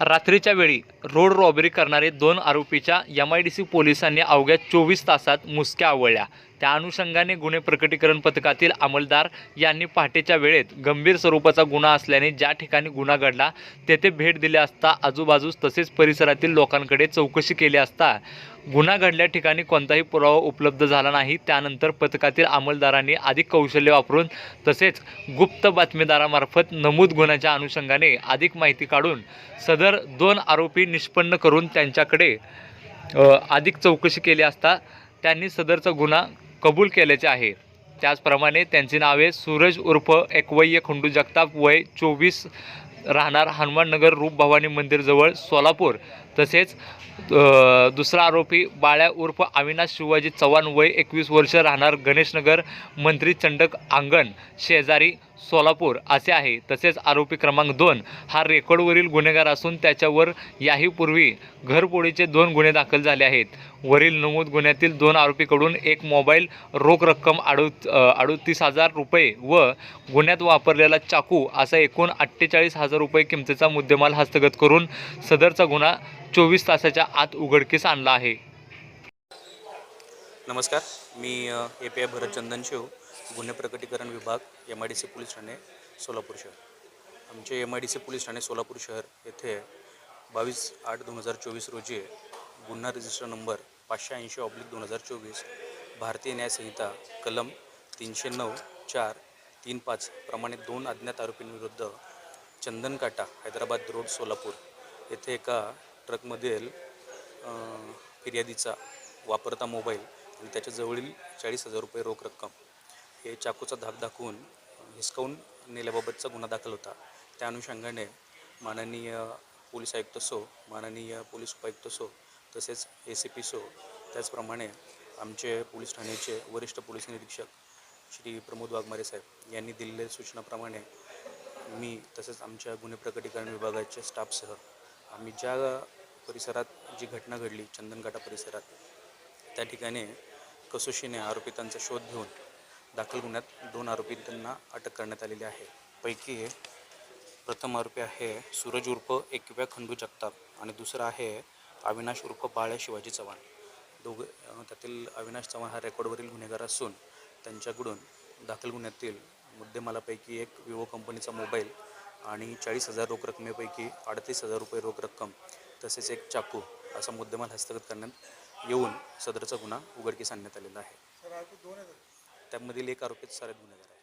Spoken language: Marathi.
रात्रीच्या वेळी रोड रॉबरी करणारे दोन आरोपीच्या एम आय डी सी पोलिसांनी अवघ्या चोवीस तासात मुसक्या आवळल्या. त्या अनुषंगाने गुन्हे प्रकटीकरण पथकातील अंमलदार यांनी पहाटेच्या वेळेत गंभीर स्वरूपाचा गुन्हा असल्याने ज्या ठिकाणी गुन्हा घडला तेथे भेट दिली असता आजूबाजूस तसेच परिसरातील लोकांकडे चौकशी केली असता गुन्हा घडल्या ठिकाणी कोणताही पुरावा उपलब्ध झाला नाही. त्यानंतर पथकातील अंमलदारांनी अधिक कौशल्य वापरून तसेच गुप्त बातमीदारामार्फत नमूद गुन्ह्याच्या अनुषंगाने अधिक माहिती काढून सदर दोन आरोपी निष्पन्न करून त्यांच्याकडे अधिक चौकशी केली असता त्यांनी सदरचा गुन्हा कबूल केल्याचे आहे. त्याचप्रमाणे त्यांची नावे सूरज उर्फ एकवय्य खंडू जगताप. वय चोवीस राहणार हनुमाननगर रूप भवानी मंदिरजवळ सोलापूर. तसेच दुसरा आरोपी बाळ्या उर्फ अविनाश शिवाजी चव्हाण वय एकवीस वर्ष राहणार गणेशनगर मंत्री चंडक आंगण शेजारी सोलापूर असे आहे. तसेच आरोपी क्रमांक दोन हा रेकॉर्डवरील गुन्हेगार असून त्याच्यावर याहीपूर्वी घरपोडीचे दोन गुन्हे दाखल झाले आहेत. वरील नमूद गुन्ह्यातील दोन आरोपीकडून एक मोबाईल रोख रक्कम अडू अडतीस हजार रुपये व गुन्ह्यात वापरलेला चाकू असा एकूण अठ्ठेचाळीस हजार रुपये किमतीचा मुद्देमाल हस्तगत करून सदरचा गुन्हा चोवीस तासाच्या आत उघडकीस आणला आहे. नमस्कार मी A P I Bharat Chandan Shiv गुन्हे प्रकटीकरण विभाग M I D C police Thane Solapur शहर. आमचे M I D C police Thane Solapur शहर येथे बावीस आठ दोन हजार चोवीस रोजी गुन्हा रजिस्टर नंबर पाचशे ऐंशी ऑब्लिक दोन हजार चोवीस भारतीय न्यायसंहिता कलम तीनशे नऊ चार तीन पाच प्रमाणे दोन अज्ञात आरोपींविरुद्ध चंदनकाटा हैदराबाद रोड सोलापूर येथे एका ट्रकमधील फिर्यादीचा वापरता मोबाईल आणि त्याच्याजवळील चाळीस हजार रुपये रोख रक्कम हे चाकूचा धाक दाखवून हिसकावून नेल्याबाबतचा गुन्हा दाखल होता. त्या अनुषंगाने माननीय पोलीस आयुक्त सो माननीय पोलीस उपायुक्त सो तसेच ए सी पी सो त्याचप्रमाणे आमचे पोलीस ठाण्याचे वरिष्ठ पोलीस निरीक्षक श्री प्रमोद वाघमारे साहेब यांनी दिलेल्या सूचनाप्रमाणे मी तसेच आमच्या गुन्हे प्रकटीकरण विभागाच्या स्टाफसह आम्ही ज्या परिसरात जी घटना घडली चंदनकाटा परिसरात त्या ठिकाणी कसोशीने आरोपितांचा शोध घेऊन दाखल गुन्ह्यात दोन आरोपींना अटक करण्यात आलेली आहे. पैकी प्रथम आरोपी आहे सूरज उर्फ एकव्या खंडू जगताप आणि दुसरा आहे अविनाश उर्फ बाळ्या शिवाजी चव्हाण. दोघं त्यातील अविनाश चव्हाण हा रेकॉर्डवरील गुन्हेगार असून त्यांच्याकडून दाखल गुन्ह्यातील मुद्देमालापैकी एक विवो कंपनीचा मोबाईल आणि चाळीस हजार रोख रकमेपैकी अडतीस हजार रुपये रोख रक्कम तसेच एक चाकू असा मुद्देमाल हस्तगत करण्यात येऊन सदरचा गुन्हा उघडकीस आणण्यात आलेला आहे. त्यामधील एक आरोपीत सारे गुन्हेगार